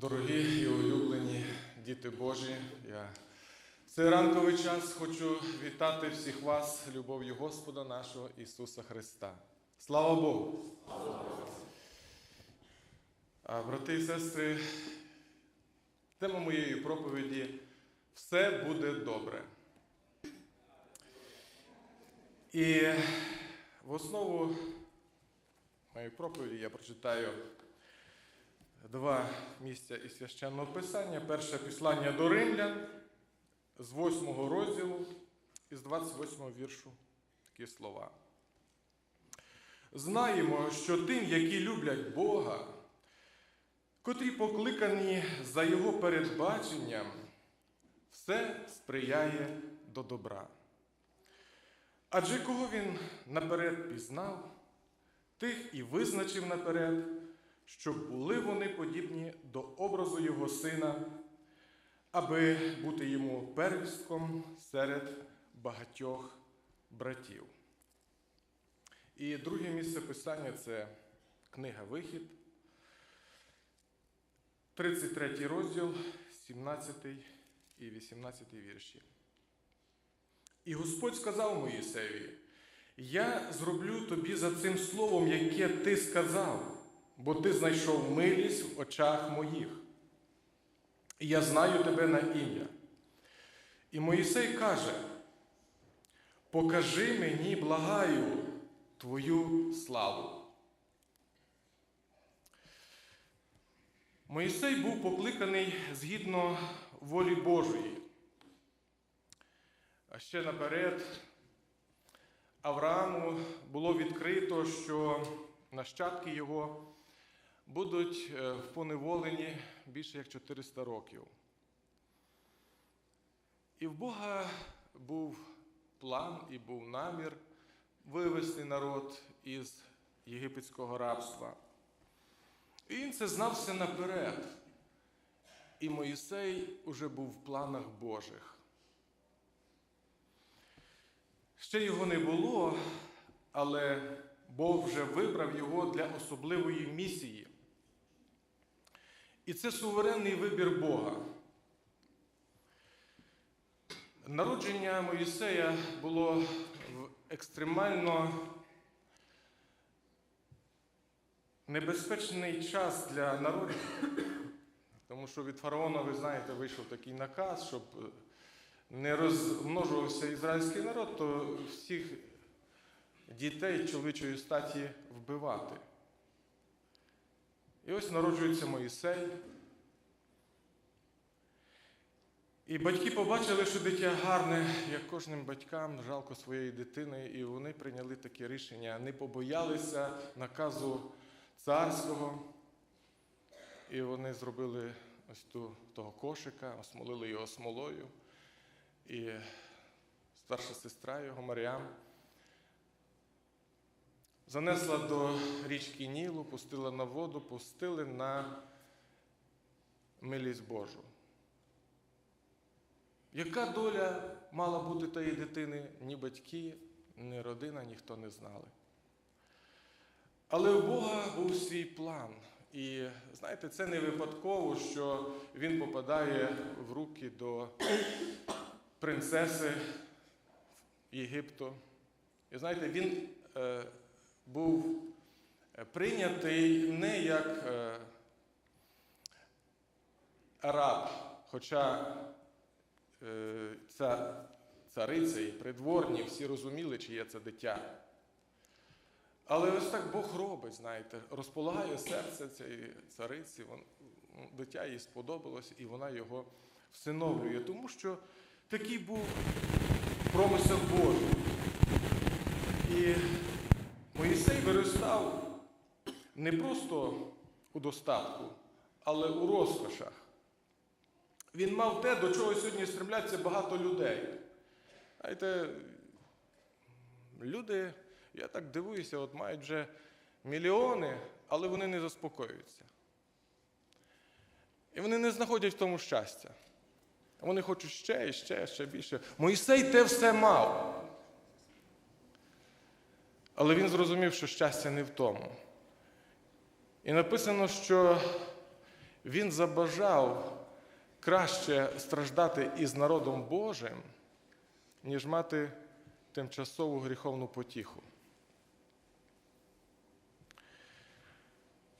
Дорогі і улюблені діти Божі, я цей ранковий час хочу вітати всіх вас любов'ю Господа нашого Ісуса Христа. Слава Богу! А, брати і сестри, тема моєї проповіді все буде добре. І в основу моєї проповіді я прочитаю два місця із священного писання. Перше післання до Римлян з 8 розділу і з 28 віршу такі слова. Знаємо, що тим, які люблять Бога, котрі покликані за Його передбаченням, все сприяє до добра. Адже кого він наперед пізнав, тих і визначив наперед, щоб були вони подібні до образу Його Сина, аби бути йому первістком серед багатьох братів. І друге місце писання це книга Вихід, 33 розділ, 17 і 18 вірші. І Господь сказав Моїсеві, я зроблю тобі за цим словом, яке ти сказав, бо ти знайшов милість в очах моїх. І я знаю тебе на ім'я. І Моїсей каже: Покажи мені, благаю, твою славу. Моїсей був покликаний згідно волі Божої. А ще наперед Аврааму було відкрито, що нащадки його будуть е, в поневоленні більше як 400 років. І в Бога був план і був намір вивести народ із єгипетського рабства. І він це знав все наперед. І Моїсей уже був в планах Божих. Ще його не було, але Бог вже вибрав його для особливої місії. І це суверенний вибір Бога. Народження Моїсея було в екстремально небезпечний час для народу, тому що від фараона, ви знаєте, вийшов такий наказ, щоб не розмножувався ізраїльський народ, то всіх дітей чоловічої статі вбивати. І ось народжується Моїсей. І батьки побачили, що дитя гарне, як кожним батькам, жалко своєї дитини, і вони прийняли таке рішення, не побоялися наказу царського. І вони зробили ось ту, того кошика, осмолили його смолою. І старша сестра його Маріам занесла до річки Нілу, пустила на воду, пустили на милість Божу. Яка доля мала бути тієї дитини, ні батьки, ні родина, ніхто не знали. Але у Бога був свій план. І знаєте, це не випадково, що він попадає в руки до принцеси Єгипту. І знаєте, він е, був прийнятий не як е, раб, хоча е, ця цариця і придворні всі розуміли, чиє це дитя. Але ось так Бог робить, знаєте, розполагає серце цієї цариці, вон, дитя їй сподобалось, і вона його всиновлює, тому що такий був промисел Божий. І Моїсей виростав не просто у достатку, але у розкошах. Він мав те, до чого сьогодні стремляться багато людей. Знаєте, люди, я так дивуюся, от мають вже мільйони, але вони не заспокоюються. І вони не знаходять в тому щастя. Вони хочуть ще і ще, ще більше. Моїсей те все мав. Але він зрозумів, що щастя не в тому. І написано, що він забажав краще страждати із народом Божим, ніж мати тимчасову гріховну потіху.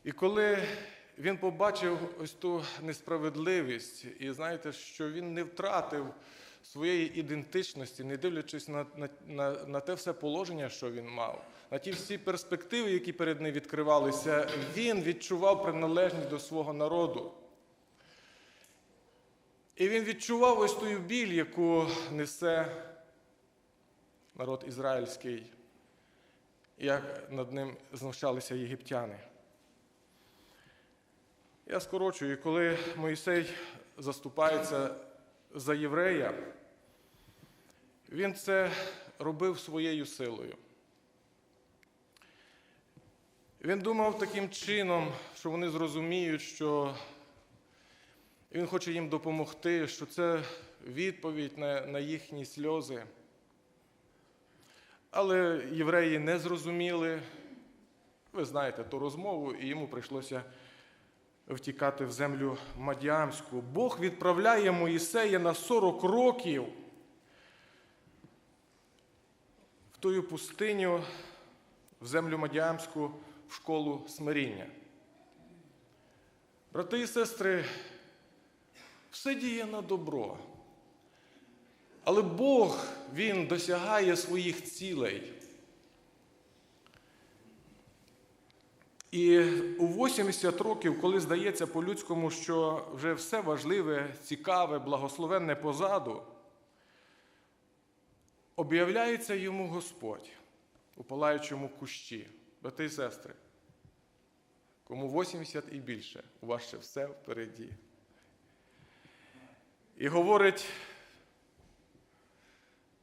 І коли він побачив ось ту несправедливість, і знаєте, що він не втратив своєї ідентичності, не дивлячись на, на, на, на те все положення, що він мав, на ті всі перспективи, які перед ним відкривалися, він відчував приналежність до свого народу. І він відчував ось ту біль, яку несе народ ізраїльський, як над ним знущалися єгиптяни. Я скорочую, коли Моїсей заступається за єврея, він це робив своєю силою. Він думав таким чином, що вони зрозуміють, що він хоче їм допомогти, що це відповідь на, на їхні сльози. Але євреї не зрозуміли, ви знаєте ту розмову, і йому прийшлося втікати в землю Мадіамську. Бог відправляє Моїсея на 40 років в тую пустиню, в землю Мадіамську, в школу смиріння. Брати і сестри, все діє на добро. Але Бог, Він досягає своїх цілей. І у 80 років, коли здається по-людському, що вже все важливе, цікаве, благословенне позаду, об'являється йому Господь у палаючому кущі, брати і сестри. Кому 80 і більше, у вас ще все впереді. І говорить,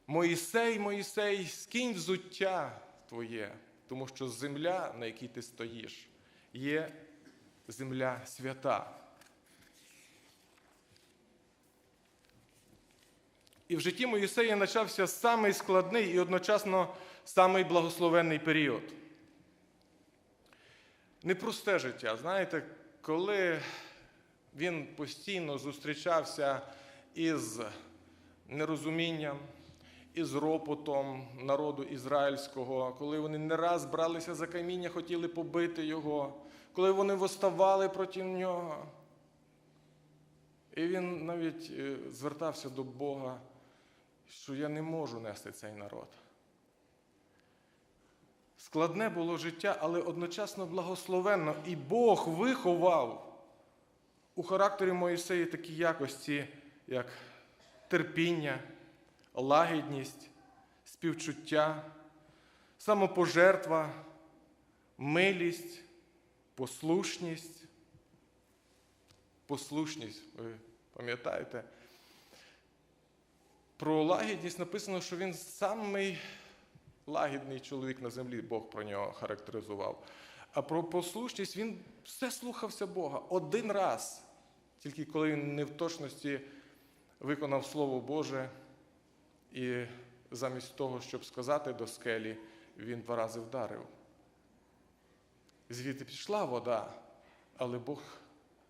Моїсей, Моїсей, скинь взуття твоє, тому що земля, на якій ти стоїш, є земля свята. І в житті Моїсея почався самий складний і одночасно самий благословенний період. Непросте життя. Знаєте, коли він постійно зустрічався із нерозумінням, із ропотом народу ізраїльського, коли вони не раз бралися за каміння, хотіли побити його, коли вони восставали проти нього. І він навіть е, звертався до Бога, що я не можу нести цей народ. Складне було життя, але одночасно благословенно. І Бог виховав у характері Моїсея такі якості, як терпіння, лагідність, співчуття, самопожертва, милість, послушність. Послушність, ви пам'ятаєте? Про лагідність написано, що він самий лагідний чоловік на землі, Бог про нього характеризував. А про послушність він все слухався Бога один раз, тільки коли він не в точності виконав Слово Боже, і замість того, щоб сказати до скелі, він два рази вдарив. Звідти пішла вода, але Бог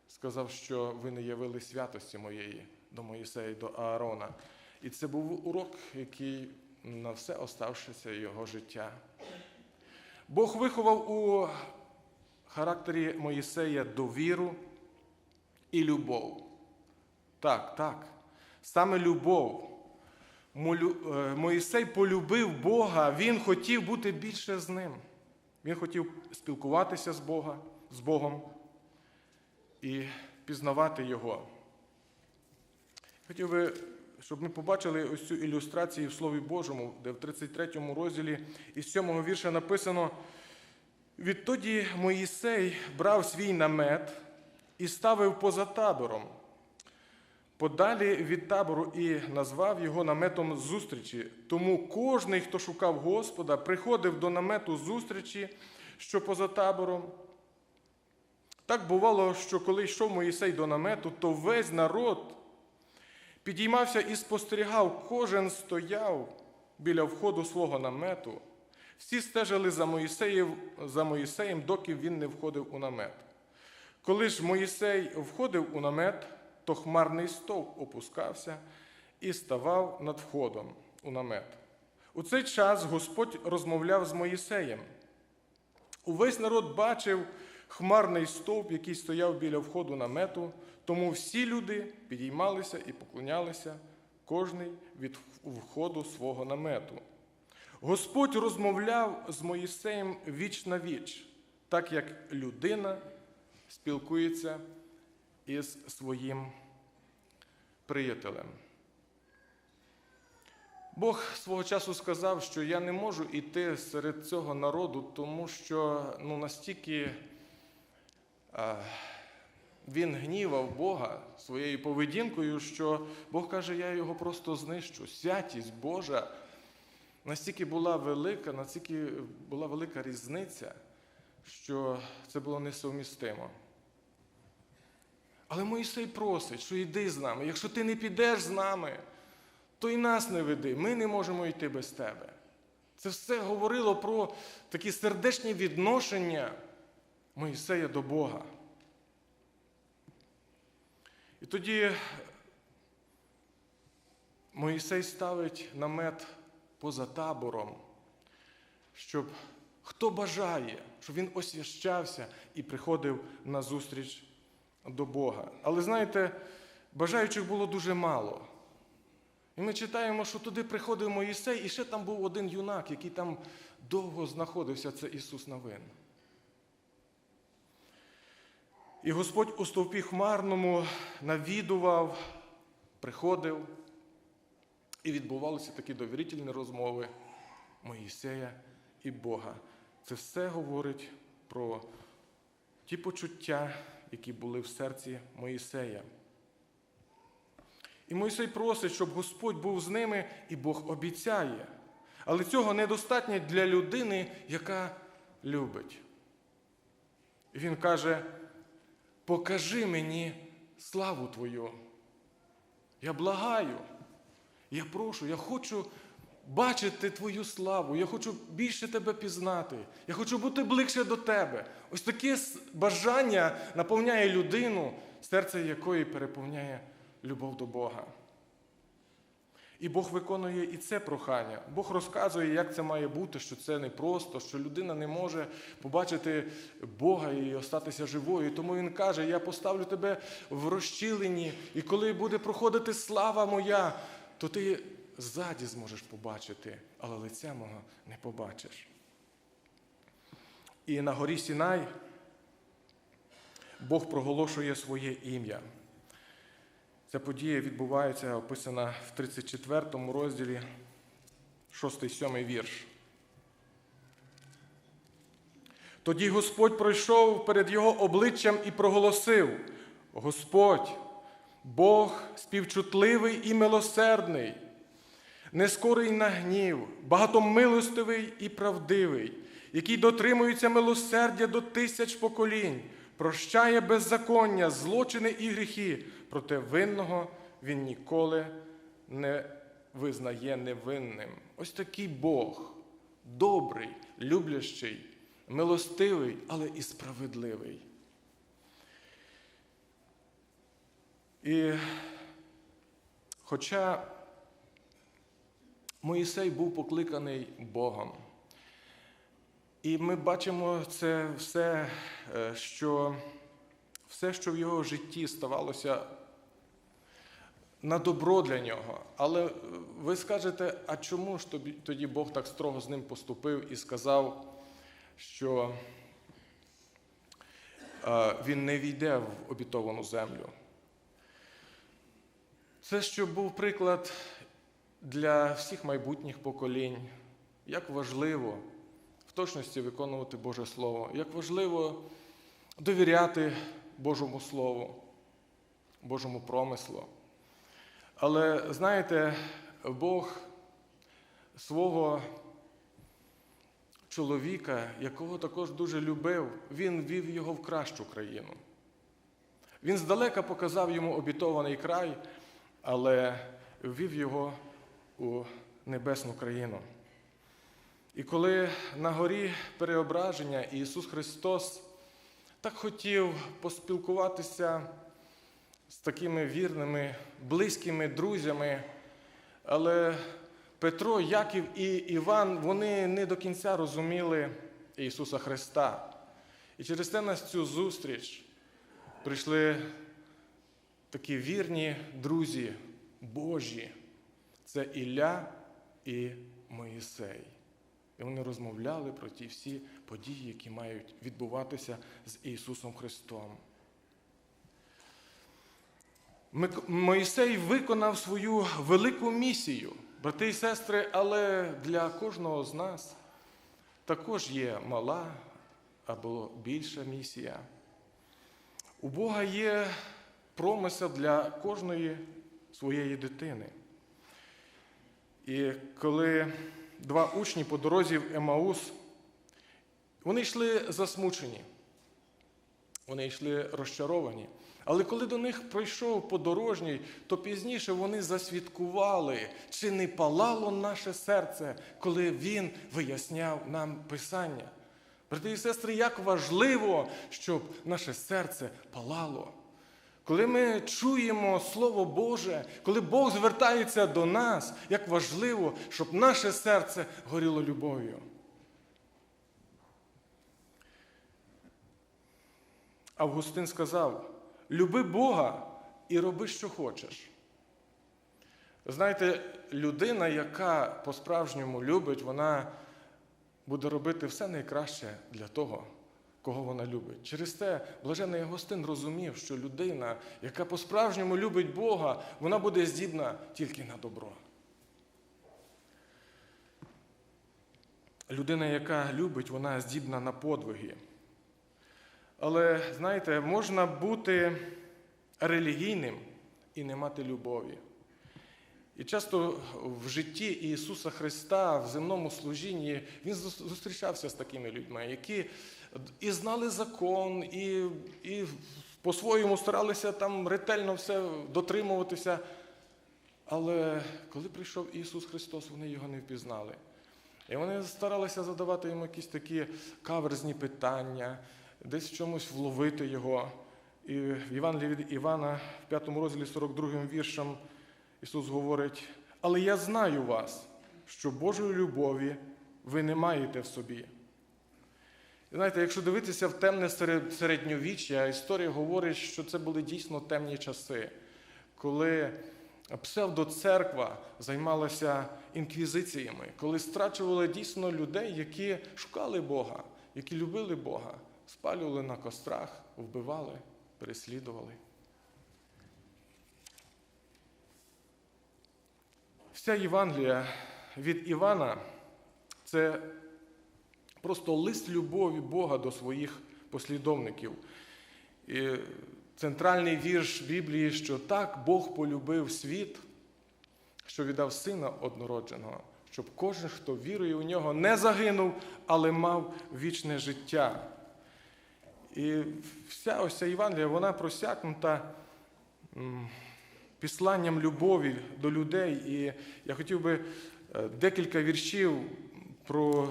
сказав, що ви не явили святості моєї до Моїсея до Аарона. І це був урок, який на все оставшися його життя. Бог виховав у характері Моїсея довіру і любов. Так, так, саме любов. Моїсей полюбив Бога, він хотів бути більше з ним. Він хотів спілкуватися з, Бога, з Богом і пізнавати Його. Хотів би, щоб ми побачили ось цю ілюстрацію в Слові Божому, де в 33 розділі із 7 вірша написано: відтоді Моїсей брав свій намет і ставив поза табором, подалі від табору і назвав його наметом зустрічі. Тому кожний, хто шукав Господа, приходив до намету зустрічі, що поза табором. Так бувало, що коли йшов Моїсей до намету, то весь народ підіймався і спостерігав, кожен стояв біля входу свого намету. Всі стежили за Моїсеєм, за Моїсеєм, доки він не входив у намет. Коли ж Моїсей входив у намет, то хмарний стовп опускався і ставав над входом у намет. У цей час Господь розмовляв з Моїсеєм. Увесь народ бачив хмарний стовп, який стояв біля входу намету, тому всі люди підіймалися і поклонялися, кожний від входу свого намету. Господь розмовляв з Моїсеєм віч на віч, так як людина спілкується із своїм приятелем. Бог свого часу сказав, що я не можу йти серед цього народу, тому що ну, настільки а, він гнівав Бога своєю поведінкою, що Бог каже, я його просто знищу. Святість Божа настільки була велика, настільки була велика різниця, що це було несовмістимо. Але Моїсей просить, що йди з нами. Якщо ти не підеш з нами, то і нас не веди. Ми не можемо йти без тебе. Це все говорило про такі сердечні відношення Моїсея до Бога. І тоді Моїсей ставить намет поза табором, щоб хто бажає, щоб він освящався і приходив на зустріч до Бога. Але знаєте, бажаючих було дуже мало. І ми читаємо, що туди приходив Моїсей, і ще там був один юнак, який там довго знаходився, це Ісус Навин. І Господь у стовпі хмарному навідував, приходив, і відбувалися такі довірительні розмови Моїсея і Бога. Це все говорить про ті почуття, які були в серці Моїсея. І Мойсей просить, щоб Господь був з ними, і Бог обіцяє. Але цього недостатньо для людини, яка любить. І він каже: покажи мені славу Твою. Я благаю, я прошу, я хочу бачити Твою славу, я хочу більше тебе пізнати, я хочу бути ближче до тебе. Ось таке бажання наповняє людину, серце якої переповняє любов до Бога. І Бог виконує і це прохання. Бог розказує, як це має бути, що це не просто, що людина не може побачити Бога і остатися живою. Тому Він каже: Я поставлю тебе в розчиленні, і коли буде проходити слава моя, то ти ззаді зможеш побачити, але лиця мого не побачиш. І на горі Сінай Бог проголошує своє ім'я. Ця подія відбувається, описана в 34 розділі, 6-7 вірш. Тоді Господь пройшов перед його обличчям і проголосив: Господь, Бог співчутливий і милосердний, нескорий на гнів, багатомилостивий і правдивий, який дотримується милосердя до тисяч поколінь прощає беззаконня, злочини і гріхи, проте винного він ніколи не визнає невинним. Ось такий Бог, добрий, люблящий, милостивий, але і справедливий. І хоча Моїсей був покликаний Богом, і ми бачимо це все, е, що все, що в його житті ставалося на добро для нього. Але ви скажете, а чому ж тоді Бог так строго з ним поступив і сказав, що е, він не війде в обітовану землю? Це що був приклад для всіх майбутніх поколінь, як важливо в точності виконувати Боже Слово, як важливо довіряти Божому Слову, Божому промислу. Але знаєте, Бог свого чоловіка, якого також дуже любив, він вів його в кращу країну. Він здалека показав йому обітований край, але ввів його у небесну країну. І коли на горі переображення Ісус Христос так хотів поспілкуватися з такими вірними, близькими друзями, але Петро, Яків і Іван вони не до кінця розуміли Ісуса Христа. І через це на цю зустріч прийшли такі вірні друзі Божі. Це Ілля і Моїсей. І вони розмовляли про ті всі події, які мають відбуватися з Ісусом Христом. Моїсей виконав свою велику місію, брати і сестри, але для кожного з нас також є мала або більша місія. У Бога є промисел для кожної своєї дитини. І коли два учні по дорозі в Емаус, вони йшли засмучені, вони йшли розчаровані. Але коли до них прийшов подорожній, то пізніше вони засвідкували, чи не палало наше серце, коли він виясняв нам Писання. Брати і сестри, як важливо, щоб наше серце палало. Коли ми чуємо Слово Боже, коли Бог звертається до нас, як важливо, щоб наше серце горіло любов'ю. Августин сказав: люби Бога і роби, що хочеш. Знаєте, людина, яка по-справжньому любить, вона буде робити все найкраще для того, кого вона любить. Через те блажений Августин розумів, що людина, яка по-справжньому любить Бога, вона буде здібна тільки на добро. Людина, яка любить, вона здібна на подвиги. Але знаєте, можна бути релігійним і не мати любові. І часто в житті Ісуса Христа в земному служінні Він зустрічався з такими людьми, які і знали закон, і, і по-своєму старалися там ретельно все дотримуватися. Але коли прийшов Ісус Христос, вони його не впізнали. І вони старалися задавати йому якісь такі каверзні питання, десь в чомусь вловити його. І в Євангелії від Івана, в 5 розділі 42 віршем, Ісус говорить: Але я знаю вас, що Божої любові ви не маєте в собі. Знаєте, якщо дивитися в темне середньовіччя, історія говорить, що це були дійсно темні часи, коли псевдоцерква займалася інквізиціями, коли страчували дійсно людей, які шукали Бога, які любили Бога, спалювали на кострах, вбивали, переслідували. Вся Євангелія від Івана це просто лист любові Бога до своїх послідовників. І центральний вірш Біблії, що так Бог полюбив світ, що віддав сина однородженого, щоб кожен, хто вірує у нього, не загинув, але мав вічне життя. І вся ось ця Євангелія, вона просякнута післанням любові до людей. І я хотів би е, декілька віршів про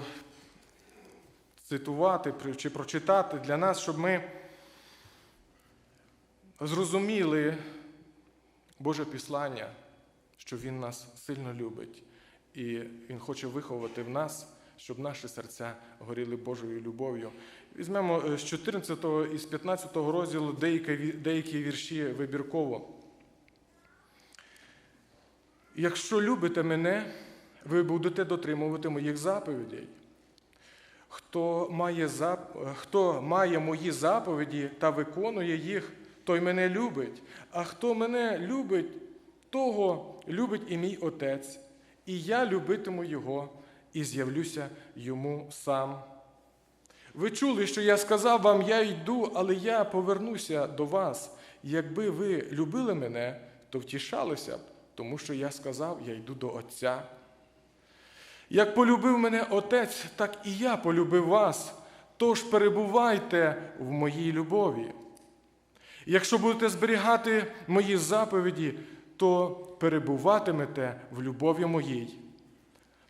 цитувати чи прочитати для нас, щоб ми зрозуміли Боже післання, що Він нас сильно любить, і Він хоче виховати в нас, щоб наші серця горіли Божою любов'ю. Візьмемо е, з 14 і з 15 розділу деякі, деякі вірші вибірково. Якщо любите мене, ви будете дотримувати моїх заповідей. Хто має, зап... хто має мої заповіді та виконує їх, той мене любить. А хто мене любить, того любить і мій Отець, і я любитиму Його і з'явлюся йому сам. Ви чули, що я сказав вам, я йду, але я повернуся до вас. Якби ви любили мене, то втішалися б, тому що я сказав, я йду до Отця. Як полюбив мене Отець, так і я полюбив вас. Тож перебувайте в моїй любові. Якщо будете зберігати мої заповіді, то перебуватимете в любові моїй.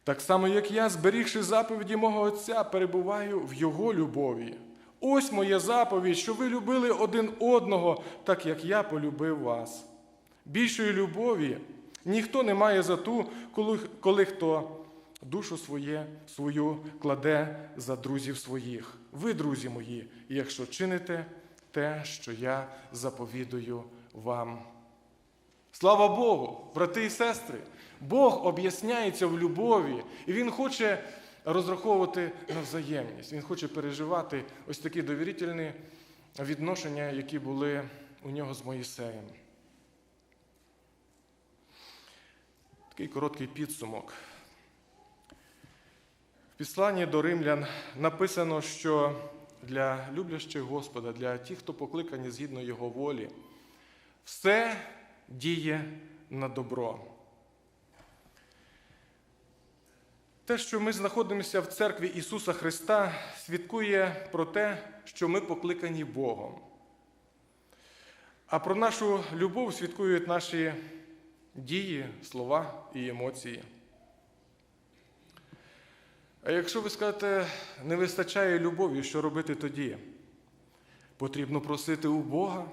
Так само, як я, зберігши заповіді мого Отця, перебуваю в Його любові. Ось моя заповідь, що ви любили один одного, так як я полюбив вас. Більшої любові ніхто не має за ту, коли, коли хто душу своє, свою кладе за друзів своїх. Ви, друзі мої, якщо чините те, що я заповідую вам. Слава Богу, брати і сестри! Бог об'ясняється в любові, і Він хоче розраховувати на взаємність. Він хоче переживати ось такі довірительні відношення, які були у нього з Моїсеєм. Такий короткий підсумок. В післанні до римлян написано, що для люблящих Господа, для тих, хто покликані згідно Його волі, все діє на добро. Те, що ми знаходимося в церкві Ісуса Христа, свідкує про те, що ми покликані Богом. А про нашу любов свідкують наші дії, слова і емоції. А якщо ви скажете, не вистачає любові, що робити тоді? Потрібно просити у Бога.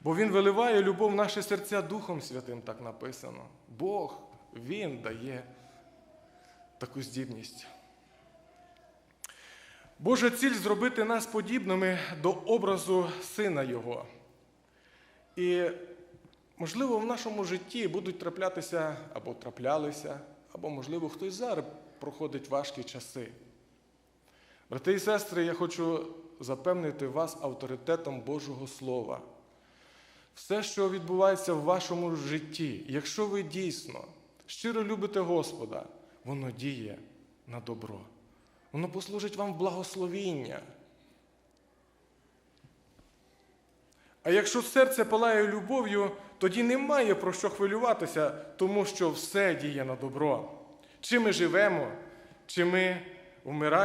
Бо Він виливає любов в наші серця Духом Святим, так написано. Бог, Він дає таку здібність. Божа ціль зробити нас подібними до образу Сина Його. І, можливо, в нашому житті будуть траплятися або траплялися, або, можливо, хтось зараз проходить важкі часи. Брати і сестри, я хочу запевнити вас авторитетом Божого Слова. Все, що відбувається в вашому житті, якщо ви дійсно щиро любите Господа, воно діє на добро. Воно послужить вам в благословіння. А якщо серце палає любов'ю, тоді немає про що хвилюватися, тому що все діє на добро. Чи ми живемо, чи ми вмираємо.